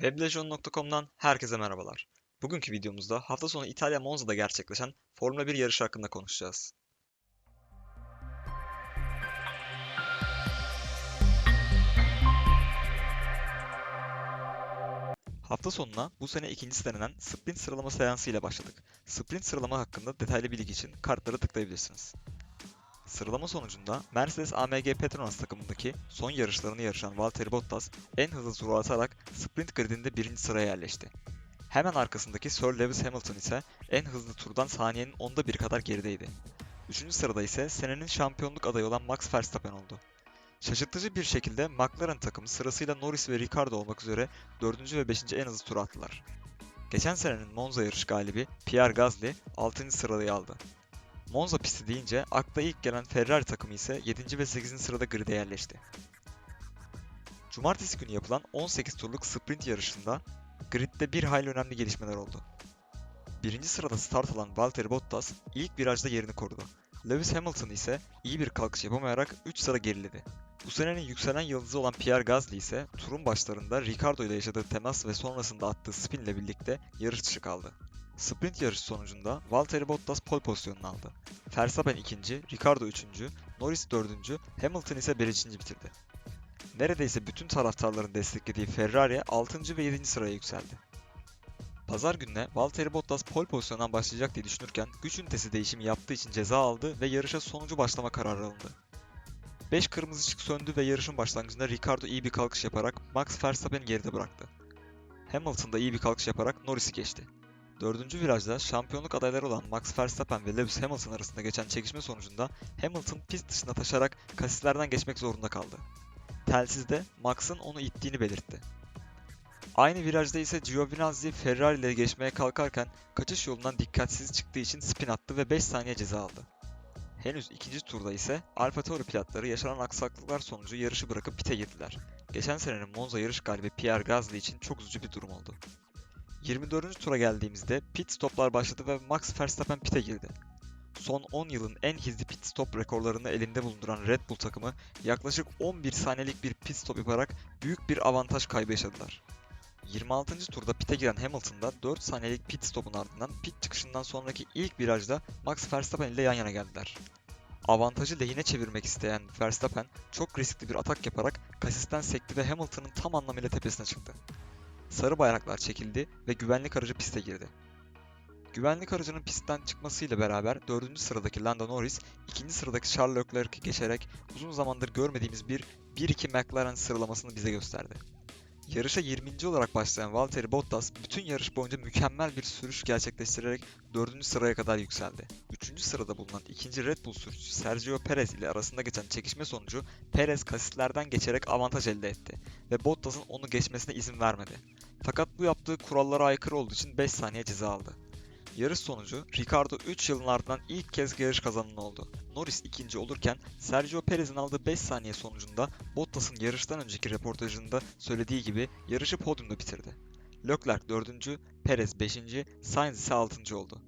Weblegion.com'dan herkese merhabalar. Bugünkü videomuzda hafta sonu İtalya Monza'da gerçekleşen Formula 1 yarışı hakkında konuşacağız. Hafta sonuna bu sene ikincisi denilen sprint sıralama seansı ile başladık. Sprint sıralama hakkında detaylı bilgi için kartları tıklayabilirsiniz. Sıralama sonucunda Mercedes AMG Petronas takımındaki son yarışlarını yarışan Valtteri Bottas en hızlı turu atarak sprint gridinde birinci sıraya yerleşti. Hemen arkasındaki Sir Lewis Hamilton ise en hızlı turdan saniyenin onda bir kadar gerideydi. Üçüncü sırada ise senenin şampiyonluk adayı olan Max Verstappen oldu. Şaşırtıcı bir şekilde McLaren takımı sırasıyla Norris ve Ricciardo olmak üzere 4. ve 5. en hızlı turu attılar. Geçen senenin Monza yarış galibi Pierre Gasly 6. sırayı aldı. Monza pisti deyince akla ilk gelen Ferrari takımı ise 7. ve 8. sırada grid'e yerleşti. Cumartesi günü yapılan 18 turluk sprint yarışında gridde bir hayli önemli gelişmeler oldu. Birinci sırada start alan Valtteri Bottas ilk virajda yerini korudu. Lewis Hamilton ise iyi bir kalkış yapamayarak 3 sıra geriledi. Bu senenin yükselen yıldızı olan Pierre Gasly ise turun başlarında Ricciardo ile yaşadığı temas ve sonrasında attığı spin ile birlikte yarış dışı kaldı. Sprint yarışı sonucunda Valtteri Bottas pole pozisyonunu aldı. Verstappen ikinci, Ricciardo üçüncü, Norris dördüncü, Hamilton ise beşinci bitirdi. Neredeyse bütün taraftarların desteklediği Ferrari 6. ve 7. sıraya yükseldi. Pazar gününe Valtteri Bottas pole pozisyondan başlayacak diye düşünürken güç ünitesi değişimi yaptığı için ceza aldı ve yarışa sonuncu başlama kararı alındı. 5 kırmızı ışık söndü ve yarışın başlangıcında Ricciardo iyi bir kalkış yaparak Max Verstappen'i geride bıraktı. Hamilton da iyi bir kalkış yaparak Norris'i geçti. Dördüncü virajda şampiyonluk adayları olan Max Verstappen ve Lewis Hamilton arasında geçen çekişme sonucunda Hamilton pist dışına taşarak kasislerden geçmek zorunda kaldı. Telsizde Max'ın onu ittiğini belirtti. Aynı virajda ise Giovinazzi Ferrari ile geçmeye kalkarken kaçış yolundan dikkatsiz çıktığı için spin attı ve 5 saniye ceza aldı. Henüz ikinci turda ise AlphaTauri pilotları yaşanan aksaklıklar sonucu yarışı bırakıp pite girdiler. Geçen senenin Monza yarış galibi Pierre Gasly için çok üzücü bir durum oldu. 24. tura geldiğimizde pit stoplar başladı ve Max Verstappen pite girdi. Son 10 yılın en hızlı pit stop rekorlarını elinde bulunduran Red Bull takımı yaklaşık 11 saniyelik bir pit stop yaparak büyük bir avantaj kaybı yaşadılar. 26. turda pite giren Hamilton'da 4 saniyelik pit stopun ardından pit çıkışından sonraki ilk virajda Max Verstappen ile yan yana geldiler. Avantajı lehine çevirmek isteyen Verstappen çok riskli bir atak yaparak kasisten sekti ve Hamilton'ın tam anlamıyla tepesine çıktı. Sarı bayraklar çekildi ve güvenlik aracı piste girdi. Güvenlik aracının pistten çıkmasıyla beraber 4. sıradaki Lando Norris, 2. sıradaki Charles Leclerc'i geçerek uzun zamandır görmediğimiz bir 1-2 McLaren sıralamasını bize gösterdi. Yarışa 20. olarak başlayan Valtteri Bottas bütün yarış boyunca mükemmel bir sürüş gerçekleştirerek 4. sıraya kadar yükseldi. 3. sırada bulunan 2. Red Bull sürücüsü Sergio Perez ile arasında geçen çekişme sonucu Perez kasislerden geçerek avantaj elde etti ve Bottas'ın onu geçmesine izin vermedi. Fakat bu yaptığı kurallara aykırı olduğu için 5 saniye ceza aldı. Yarış sonucu Ricardo 3 yılın ardından ilk kez yarış kazananı oldu. Norris ikinci olurken Sergio Perez'in aldığı 5 saniye sonucunda Bottas'ın yarıştan önceki röportajında söylediği gibi yarışı podyumda bitirdi. Leclerc 4. Perez 5. Sainz ise 6. oldu.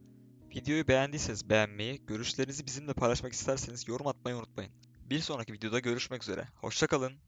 Videoyu beğendiyseniz beğenmeyi, görüşlerinizi bizimle paylaşmak isterseniz yorum atmayı unutmayın. Bir sonraki videoda görüşmek üzere. Hoşçakalın.